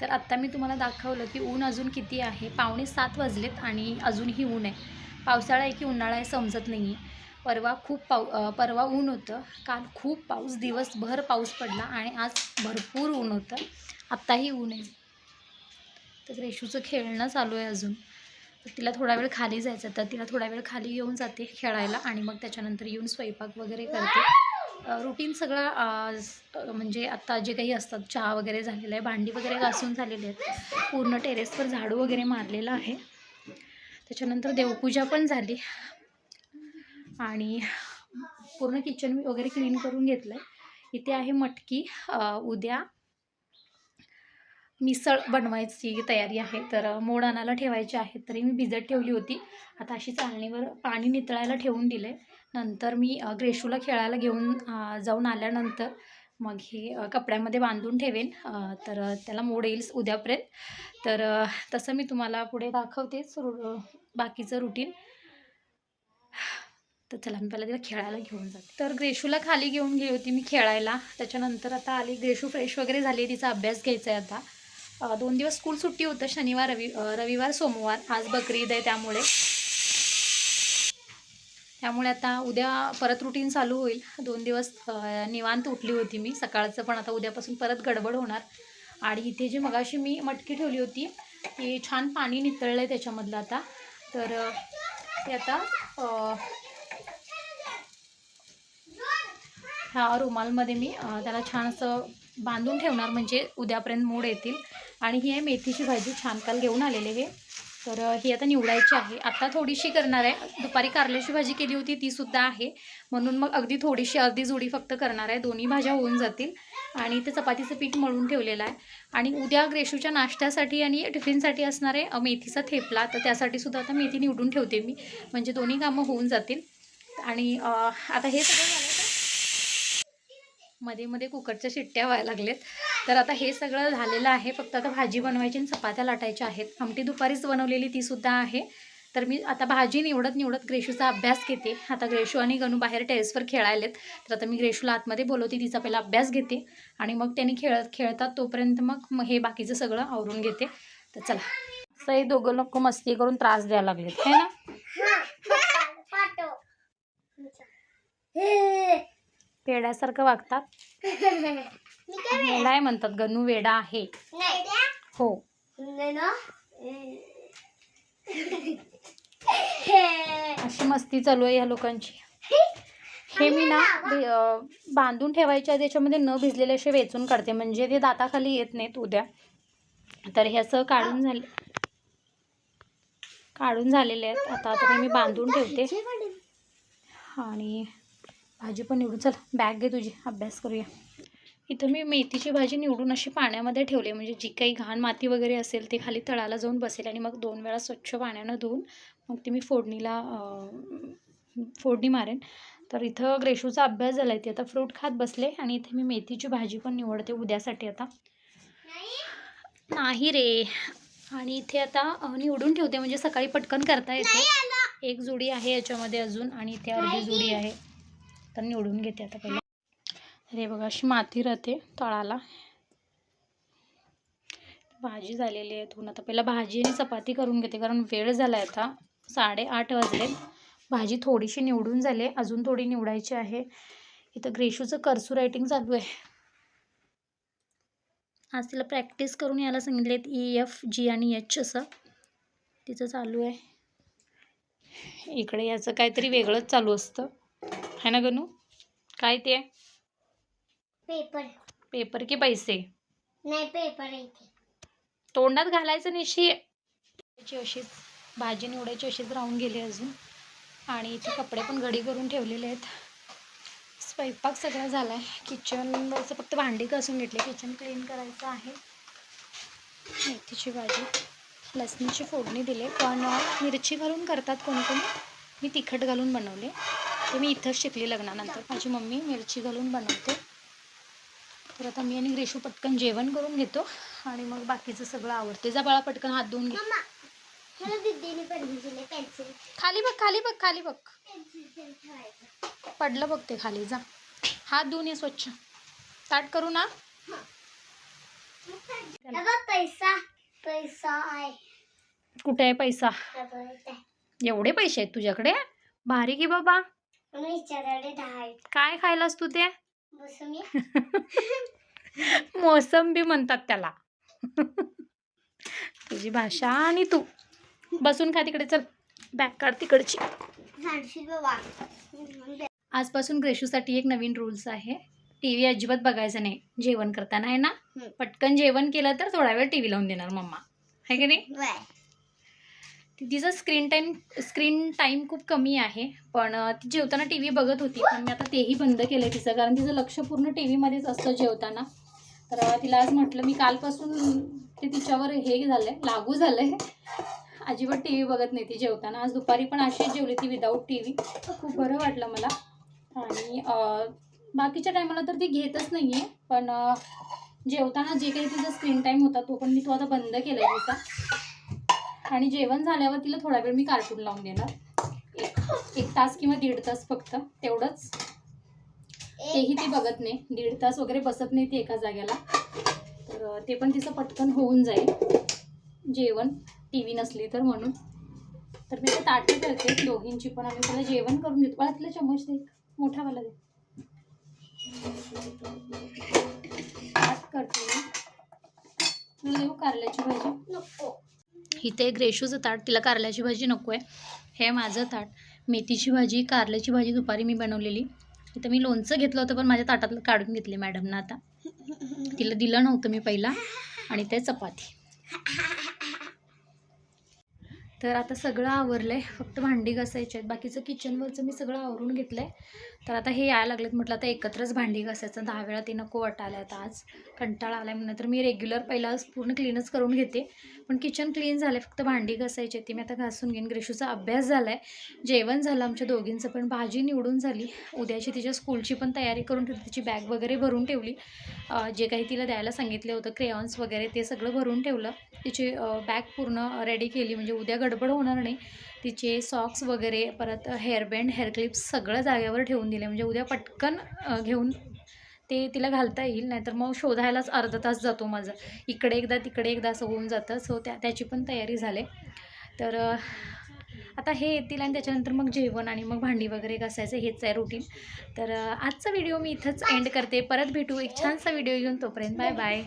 तर आत्ता मी तुम्हाला दाखवलं की ऊन अजून किती आहे. पावणे सात वाजलेत आणि अजूनही ऊन आहे. पावसाळा आहे की उन्हाळा आहे समजत नाही आहे परवा खूप पाऊ परवा ऊन होतं. काल खूप पाऊस दिवसभर पाऊस पडला आणि आज भरपूर ऊन होतं. आत्ताही ऊन आहे. तर रेशूचं खेळणं चालू आहे अजून. तर तिला थोडा वेळ खाली जायचं तर तिला थोडा वेळ खाली घेऊन जाते खेळायला आणि मग त्याच्यानंतर येऊन स्वयंपाक वगैरे करते. रुटीन सगळं म्हणजे आत्ता जे काही असतात चहा वगैरे झालेलं आहे भांडी वगैरे घासून झालेली आहेत. पूर्ण टेरेसवर झाडू वगैरे मारलेलं आहे. त्याच्यानंतर देवपूजा पण झाली. आणि पूर्ण किचन वगैरे क्लीन करून घेतलं आहे इथे आहे मटकी उद्या मिसळ बनवायची तयारी आहे. तर मोड आणायला ठेवायची आहे तरी मी भिजत ठेवली होती. आता अशी चालणीवर पाणी नितळायला ठेवून दिलं आहे नंतर मी ग्रेशूला खेळायला घेऊन जाऊन आल्यानंतर मग हे कपड्यामध्ये बांधून ठेवेन. तर त्याला मोड येईल उद्यापर्यंत. तर तसं मी तुम्हाला पुढे दाखवतेच रु बाकीचं रुटीन तर चला मी पहिला तिला खेळायला घेऊन जाते. तर ग्रेशूला खाली घेऊन गेली होती मी खेळायला. त्याच्यानंतर आता आली ग्रेशू फ्रेश वगैरे झाली तिचा अभ्यास घ्यायचा आहे आता. दोन दिवस स्कूल सुट्टी होतं शनिवार रवि रविवार सोमवार. आज बकरी ईद आहे त्यामुळे. त्यामुळे आता उद्या परत रुटीन चालू होईल. दोन दिवस निवांत उठली होती मी. सकाळचं पण आता उद्यापासून परत गडबड होणार. आणि इथे जी मगाशी मी मटकी ठेवली होती ती छान पाणी नितळलं आहे त्याच्यामधलं आता. तर ते आता ह्या रुमालमध्ये मी त्याला छान असं बांधून ठेवणार. म्हणजे उद्यापर्यंत मूड येतील. आणि ही आहे मेथीची भाजी. छान काल घेऊन आलेले हे. तर ही आता निवडायची आहे. आता थोडीशी करणार आहे. दुपारी कारल्याची भाजी केली होती ती सुद्धा आहे. म्हणून मग अगदी थोडीशी अर्धी जोडी फक्त करणार आहे. दोन्ही भाज्या होऊन जातील. आणि ते चपातीचं पीठ मळून ठेवलेलं आहे. आणि उद्या ग्रेशूच्या नाश्त्यासाठी आणि टिफिनसाठी असणार आहे मेथीचा थेपला. तर त्यासाठी सुद्धा आता मेथी निवडून ठेवते मी. म्हणजे दोन्ही कामं होऊन जातील. आणि आता हे सगळं झालं तर मध्ये मध्ये कुकरच्या शिट्ट्या व्हायला लागलेत. तर आता हे सगळं झालेलं आहे. फक्त आता भाजी बनवायची आणि चपात्या लाटायच्या आहेत. आमटी दुपारीच बनवलेली ती सुद्धा आहे. तर मी आता भाजी निवडत निवडत ग्रेशूचा अभ्यास घेते. आता ग्रेशू आणि गणू बाहेर टेरेसवर खेळायलेत. तर आता मी ग्रेशूला आतमध्ये बोलवते. तिचा पहिला अभ्यास घेते. आणि मग त्यांनी खेळत खेळतात तोपर्यंत मग हे बाकीचं सगळं आवरून घेते. तर चला. असं हे दोघं लोक मस्ती करून त्रास द्यायला लागलेत. है ना? पेड्यासारखं वागतात. वेडा आहे म्हणतात गणू वेडा आहे. हो. अशी मस्ती चालू आहे ह्या लोकांची. हे मी ना बांधून ठेवायच्या आधी याच्यामध्ये न भिजलेले असे वेचून काढते. म्हणजे ते दाताखाली येत नाहीत उद्या. तर हे असं काढून झाले काढून झालेले आहेत. आता आता मी बांधून ठेवते. आणि भाजी पण निवडून चल. बॅग घे तुझी. अभ्यास करूया. इथं मी मेथीची भाजी निवडून अशी पाण्यामध्ये ठेवली म्हणजे जी काही घाण माती वगैरे असेल ते खाली तळाला जाऊन बसेल आणि मग दोन वेळा स्वच्छ पाण्यानं धुवून मग ती मी फोडणीला फोडणी मारेन. तर इथं ग्रेशूचा अभ्यास झाला आहे ते आता फ्रूट खात बसले आणि इथे मी मेथीची भाजी पण निवडते उद्यासाठी आता. नाही रे. आणि इथे आता निवडून ठेवते. म्हणजे सकाळी पटकन करता येते. एक जोडी आहे याच्यामध्ये अजून आणि इथे अर्धी जोडी आहे. तर निवडून घेते आता पहिला. अरे बघा अशी माती राहते तळाला. भाजी झालेली आहे धुवून आता पहिला भाजी आणि चपाती करून घेते कारण वेळ झाला आहे आता. साडेआठ वाजले. भाजी थोडीशी निवडून झाली आहे. अजून थोडी निवडायची आहे. इथं ग्रेशूचं कर्सू रायटिंग चालू आहे. आज तिला प्रॅक्टिस करून यायला सांगितलेत ई एफ जी आणि एच असं. तिचं चालू आहे. इकडे याचं काहीतरी वेगळंच चालू असतं. है ना गनू काय ते? पेपर. पेपर की पैसे? नाही पेपर तोंडात घालायचं निशी अशीच भाजी निवडायची अशीच राहून गेली अजून. आणि इथे कपडे पण घडी करून ठेवलेले आहेत. स्वयंपाक सगळा झाला आहे किचनवरचं फक्त भांडी घासून घेतले. किचन क्लीन करायचं आहे. मेथीची भाजी लसणीची फोडणी दिले. पण मिरची घालून करतात कोणी कोणी. मी तिखट घालून बनवले. ते मी इथंच शिकले लग्नानंतर. माझी मम्मी मिरची घालून बनवते. तर आता मी आणि ग्रेशू पटकन जेवण करून घेतो आणि मग बाकीचं सगळं आवडते जा बाळा पटकन हात धुवून घे. मम्मा मला दीदीने बनवून दिले पेन्सिल खाली बघ खाली बघ खाली बघ. पडलं बघ ते खाली जा. हात धुवून ये स्वच्छ. ताट करू ना? हे. पैसा पैसा आहे. कुठे आहे पैसा. एवढे पैसे आहेत तुझ्याकडे? भारी की बाबा. काय खायलास तू ते? मोसंबी म्हणतात त्याला. तुझी भाषा आणि तू. बसून खा तिकडे चल. बॅग काढ तिकडची. आजपासून ग्रेशूसाठी एक नवीन रूल्स आहे. टी व्ही अजिबात बघायचं नाही. जेवण करताना आहे ना. पटकन जेवण केलं तर थोडा वेळ टी व्ही लावून देणार मम्मा. आहे की नाही? तिचा स्क्रीन टाईम स्क्रीन टाईम खूप कमी आहे पण ती जेवताना टी व्ही बघत होती पण मी आता तेही बंद केलं आहे तिचं कारण तिचं लक्ष पूर्ण टी व्हीमध्येच असतं जेवताना. तर तिला आज म्हटलं मी कालपासून ते तिच्यावर हे झालं आहे लागू झालं आहे अजिबात टी व्ही बघत नाही ती जेवताना. आज दुपारी पण अशीच जेवली ती विदाऊट टी व्ही खूप बरं वाटलं मला. आणि बाकीच्या टायमाला तर ती घेतच नाही आहे पण जेवताना जे काही तिचा स्क्रीन टाईम होता तो पण मी तो आता बंद केला आहे तिचा. आणि जेवण झाल्यावर तिला थोडा वेळ मी कार्टून लावून देणार. एक एक तास किंवा दीड तास फक्त तेवढंच. तेही ती बघत नाही. दीड तास वगैरे बसत नाही ती एका जागेला. तर ते पण तिचं पटकन होऊन जाईल. जेवण टी व्ही नसली तर म्हणून. तर मी ते ताटं करते. दोघींची पण आम्ही तिला जेवण करून देतो मला तिला चमच दे. एक, मोठावाला दे. करते मी. तुला देऊ कारल्याची भाजी? नको. इथे एक रेशूचं ताट तिला कारल्याची भाजी नको आहे हे माझं ताट. मेथीची भाजी कारल्याची भाजी दुपारी मी बनवलेली. इथं मी लोणचं घेतलं होतं पण माझ्या ताटातलं काढून घेतले मॅडमनं आता. तिला दिलं नव्हतं मी पहिला. आणि ते चपाती. तर आता सगळं आवरलं आहे फक्त भांडी घासायची आहेत. बाकीचं किचनवरचं मी सगळं आवरून घेतलं आहे तर आता हे यायला लागलेत. म्हटलं आता एकत्रच भांडी घासायचं. दहा वेळा ते नको वाटायला आता आज. कंटाळा आला आहे म्हणून. तर मी रेग्युलर पहिला पूर्ण क्लीनच करून घेते. पण किचन क्लीन झालं फक्त भांडी घासायची ती मी आता घासून घेईन. ग्रेशूचा अभ्यास झाला आहे जेवण झालं आमच्या दोघींचं पण भाजी निवडून झाली. उद्याची तिच्या स्कूलची पण तयारी करून ठेवली. तिची बॅग वगैरे भरून ठेवली. जे काही तिला द्यायला सांगितलं होतं क्रेयॉन्स वगैरे ते सगळं भरून ठेवलं. तिची बॅग पूर्ण रेडी केली. म्हणजे उद्या गडबड होणार नाही. तिचे सॉक्स वगैरे परत हेअरबँड हेअर क्लिप्स सगळं जागेवर ठेवून दिले. म्हणजे उद्या पटकन घेऊन ते तिला घालता येईल. नाहीतर मग शोधायलाच अर्धा तास जातो माझा. इकडे एकदा तिकडे एकदा असं होऊन जातं. सो त्या त्याची पण तयारी झाली. तर आता हे येतील आणि त्याच्यानंतर मग जेवण आणि मग भांडी वगैरे घासायचं. हेच आहे रुटीन तर आजचा व्हिडिओ मी इथंच एंड करते. परत भेटू. एक छानसा व्हिडिओ घेऊन तोपर्यंत. Bye bye